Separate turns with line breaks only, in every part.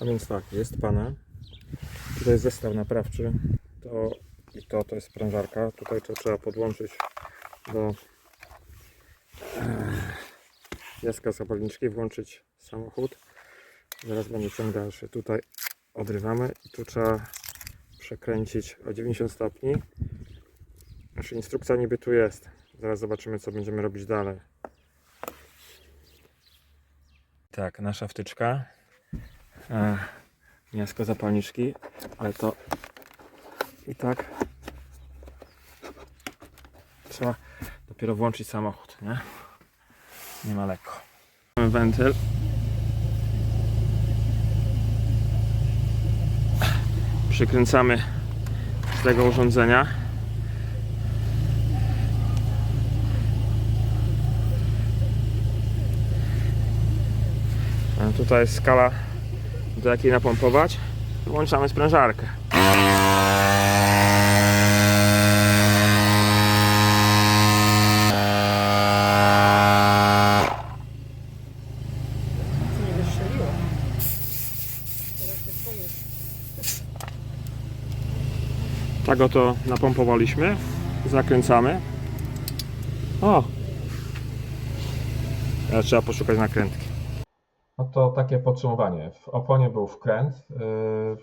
A więc tak, jest pana. Tutaj jest zestaw naprawczy. To i to, to jest sprężarka. Tutaj to trzeba podłączyć do eh, jaska zapalniczki, włączyć samochód. Zaraz będzie ciąg dalszy. Tutaj odrywamy i tu trzeba przekręcić o 90 stopni. Znaczy instrukcja niby tu jest. Zaraz zobaczymy co będziemy robić dalej. Tak, nasza wtyczka. E, zapalniczki, ale to i tak trzeba dopiero włączyć samochód, nie? Nie ma lekko. Mamy wentyl. Przykręcamy z tego urządzenia. A tutaj jest skala, do jakiej napompować. Włączamy sprężarkę. Tak oto napompowaliśmy. Zakręcamy. O! Teraz trzeba poszukać nakrętki. No to takie podsumowanie. W oponie był wkręt yy,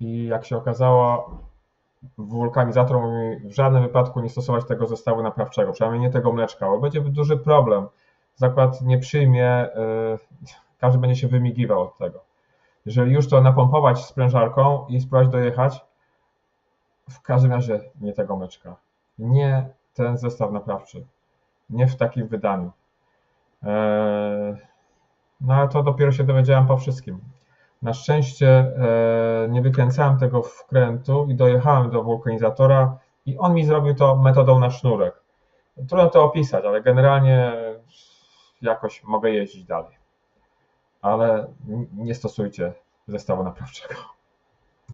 i jak się okazało, wulkanizator mówi w żadnym wypadku nie stosować tego zestawu naprawczego, przynajmniej nie tego mleczka, bo będzie duży problem. Zakład nie przyjmie, yy, każdy będzie się wymigiwał od tego. Jeżeli już to napompować sprężarką i spróbować dojechać, w każdym razie nie tego mleczka. Nie ten zestaw naprawczy. Nie w takim wydaniu. No ale to dopiero się dowiedziałem po wszystkim. Na szczęście e, nie wykręcałem tego wkrętu i dojechałem do wulkanizatora i on mi zrobił to metodą na sznurek. Trudno to opisać, ale generalnie jakoś mogę jeździć dalej. Ale nie stosujcie zestawu naprawczego.